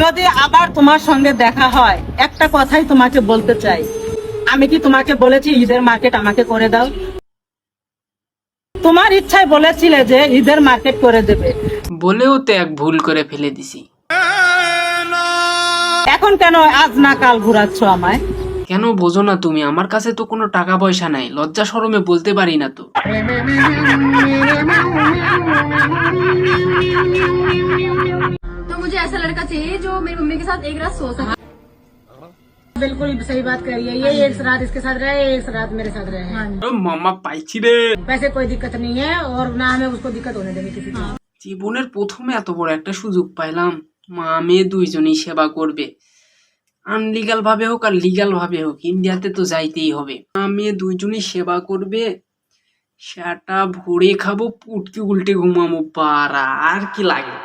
যদি আবার তোমার সঙ্গে দেখা হয় একটা কথাই তোমাকে বলতে চাই। আমি কি তোমাকে বলেছি ঈদের মার্কেট আমাকে করে দাও? তোমার ইচ্ছায় বলেছিলে যে ঈদের মার্কেট করে দেবে। বলেও তো এক ভুল করে ফেলে দিছি। এখন কেন আজ না কাল ঘুরাচ্ছ আমায়? কেন বোঝো না তুমি আমার কাছে তো কোনো টাকা পয়সা নাই লজ্জা সরমে বলতে পারি না তো। ऐसा लड़का चाहिए जो मेरी मम्मी के साथ एक रात सो सके बिल्कुल सही बात करी है ये एक रात इसके साथ रहे एक रात मेरे साथ रहे हैं ও মামা পাইছি রে वैसे कोई दिक्कत नहीं है और ना हमें उसको दिक्कत होने देंगे किसी को জীবনের প্রথমে এত বড় একটা সুযোগ পাইলাম মা মেয়ে দুইজনই সেবা করবে আনলিগাল ভাবে হোক আর লিগাল ভাবে হোক ইন্ডিয়াতে তো যাইতেই হবে মা মেয়ে দুইজনই সেবা করবে সেটা ভরে খাবো পুটকি উল্টে ঘুমাবো পারা আর কি লাগে